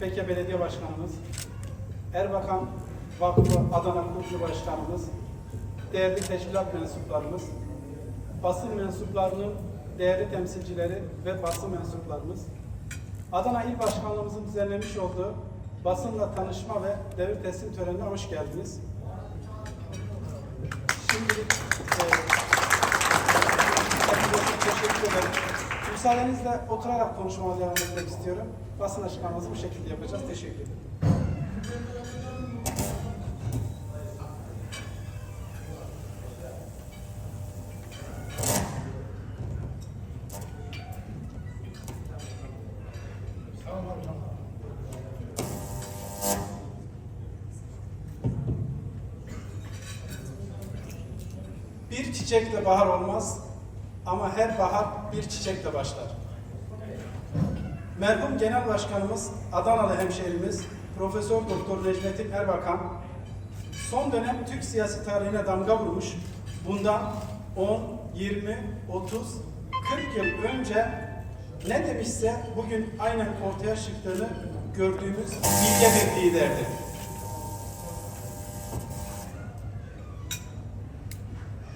Feke Belediye Başkanımız, Erbakan Vakfı Adana Kurulu Başkanımız, değerli teşkilat mensuplarımız, basın mensuplarının değerli temsilcileri ve basın mensuplarımız, Adana İl Başkanlığımızın düzenlemiş olduğu basınla tanışma ve devir teslim törenine hoş geldiniz. Şimdi e, hepinize teşekkür ederim. Müsaadenizle oturarak konuşmama devam etmek istiyorum. Basın açıklaması bu şekilde yapacağız. Teşekkür ederim. Bir çiçekle bahar olmaz ama her bahar bir çiçekle başlar. Merhum Genel Başkanımız, Adanalı hemşehrimiz Profesör Doktor Necmettin Erbakan son dönem Türk siyasi tarihine damga vurmuş. Bundan 10, 20, 30, 40 yıl önce ne demişse bugün aynen ortaya çıktığını gördüğümüz bilge bir liderdi.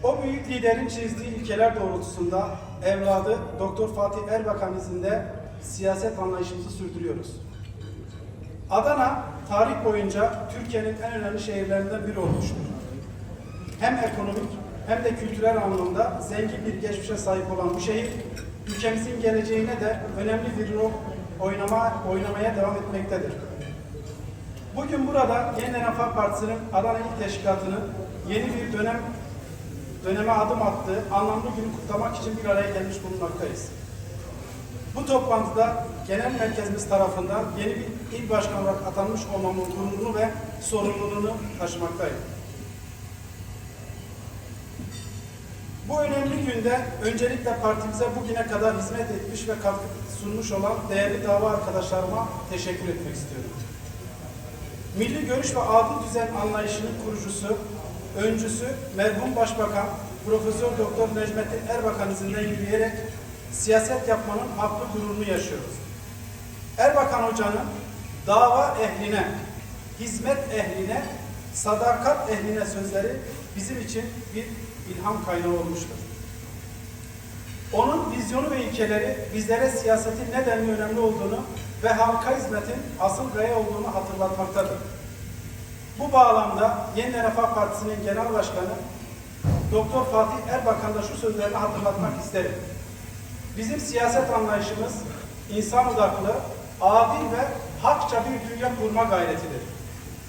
O büyük liderin çizdiği ilkeler doğrultusunda evladı Doktor Fatih Erbakan izinde siyaset anlayışımızı sürdürüyoruz. Adana tarih boyunca Türkiye'nin en önemli şehirlerinden biri olmuştur. Hem ekonomik hem de kültürel anlamda zengin bir geçmişe sahip olan bu şehir ülkemizin geleceğine de önemli bir rol oynama, oynamaya devam etmektedir. Bugün burada Yeniden Refah Partisi'nin Adana İl Teşkilatı'nın yeni bir dönem döneme adım attığı anlamlı günü kutlamak için bir araya gelmiş bulunmaktayız. Bu toplantıda genel merkezimiz tarafından yeni bir il başkanı olarak atanmış olmamın gururunu ve sorumluluğunu taşımaktayım. Bu önemli günde öncelikle partimize bugüne kadar hizmet etmiş ve katkı sunmuş olan değerli dava arkadaşlarıma teşekkür etmek istiyorum. Milli görüş ve adil düzen anlayışının kurucusu, öncüsü merhum Başbakan Profesör Doktor Necmettin Erbakan izinden yürüyerek siyaset yapmanın haklı gururunu yaşıyoruz. Erbakan Hoca'nın dava ehline, hizmet ehline, sadakat ehline sözleri bizim için bir ilham kaynağı olmuştur. Onun vizyonu ve ilkeleri bizlere siyasetin ne denli önemli olduğunu ve halka hizmetin asıl gaye olduğunu hatırlatmaktadır. Bu bağlamda Yeniden Refah Partisi'nin Genel Başkanı Doktor Fatih Erbakan'da şu sözlerini hatırlatmak isterim. Bizim siyaset anlayışımız insan odaklı, adil ve hakça bir dünya kurma gayretidir.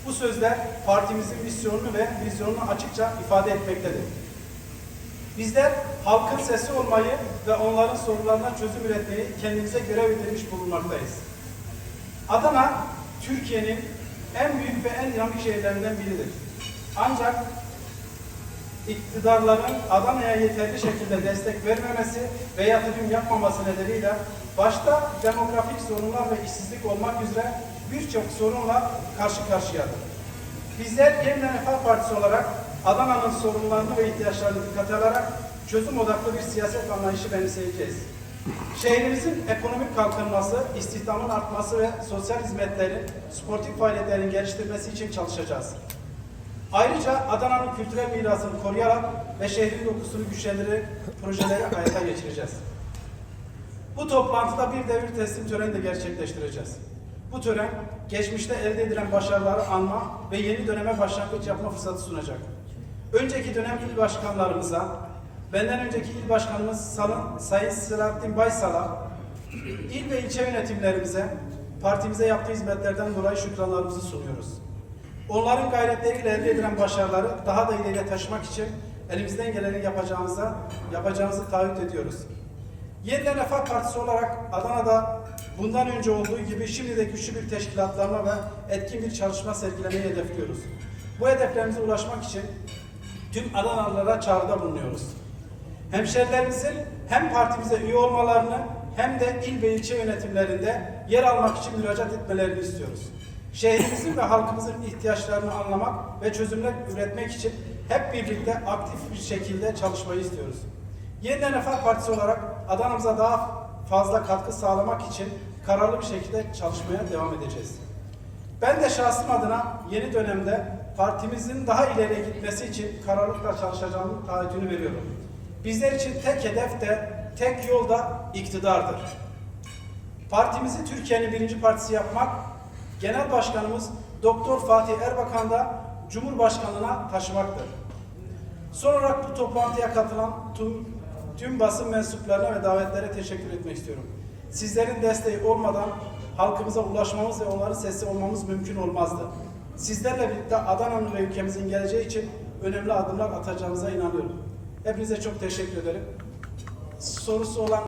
Bu sözler partimizin misyonunu ve vizyonunu açıkça ifade etmektedir. Bizler halkın sesi olmayı ve onların sorunlarına çözüm üretmeyi kendimize görev edilmiş bulunmaktayız. Adana, Türkiye'nin en büyük ve en dinamik şehirlerinden biridir. Ancak iktidarların Adana'ya yeterli şekilde destek vermemesi ve yatırım yapmaması nedeniyle başta demografik sorunlar ve işsizlik olmak üzere birçok sorunla karşı karşıyadır. Bizler Yeniden Refah Partisi olarak Adana'nın sorunlarını ve ihtiyaçlarını dikkate alarak çözüm odaklı bir siyaset anlayışı benimseyeceğiz. Şehrimizin ekonomik kalkınması, istihdamın artması ve sosyal hizmetlerin, sportif faaliyetlerin geliştirmesi için çalışacağız. Ayrıca Adana'nın kültürel mirasını koruyarak ve şehrin dokusunu güçlendirerek projeleri hayata geçireceğiz. Bu toplantıda bir devir teslim töreni de gerçekleştireceğiz. Bu tören, geçmişte elde edilen başarıları anma ve yeni döneme başlangıç yapma fırsatı sunacak. Önceki dönem il başkanlarımıza, benden önceki il başkanımız Salın, Sayın Selahattin Baysal'a, il ve ilçe yönetimlerimize, partimize yaptığı hizmetlerden dolayı şükranlarımızı sunuyoruz. Onların gayretleriyle elde edilen başarıları daha da ileriye taşımak için elimizden geleni yapacağımıza, yapacağımızı taahhüt ediyoruz. Yeniden Refah Partisi olarak Adana'da bundan önce olduğu gibi şimdi de güçlü bir teşkilatlanma ve etkin bir çalışma sergilemeyi hedefliyoruz. Bu hedeflerimize ulaşmak için tüm Adanalılara çağrıda bulunuyoruz. Hemşerilerimizin hem partimize üye olmalarını hem de il ve ilçe yönetimlerinde yer almak için müracaat etmelerini istiyoruz. Şehrimizin ve halkımızın ihtiyaçlarını anlamak ve çözümler üretmek için hep birlikte aktif bir şekilde çalışmayı istiyoruz. Yeniden Refah Partisi olarak Adana'mıza daha fazla katkı sağlamak için kararlı bir şekilde çalışmaya devam edeceğiz. Ben de şahsım adına yeni dönemde partimizin daha ileriye gitmesi için kararlılıkla çalışacağımın taahhütünü veriyorum. Bizler için tek hedef de, tek yol da iktidardır. Partimizi Türkiye'nin birinci partisi yapmak, Genel Başkanımız Doktor Fatih Erbakan da Cumhurbaşkanlığına taşımaktır. Son olarak bu toplantıya katılan tüm, tüm basın mensuplarına ve davetlere teşekkür etmek istiyorum. Sizlerin desteği olmadan halkımıza ulaşmamız ve onların sesi olmamız mümkün olmazdı. Sizlerle birlikte Adana'nın ve ülkemizin geleceği için önemli adımlar atacağımıza inanıyorum. Hepinize çok teşekkür ederim. Sorusu olan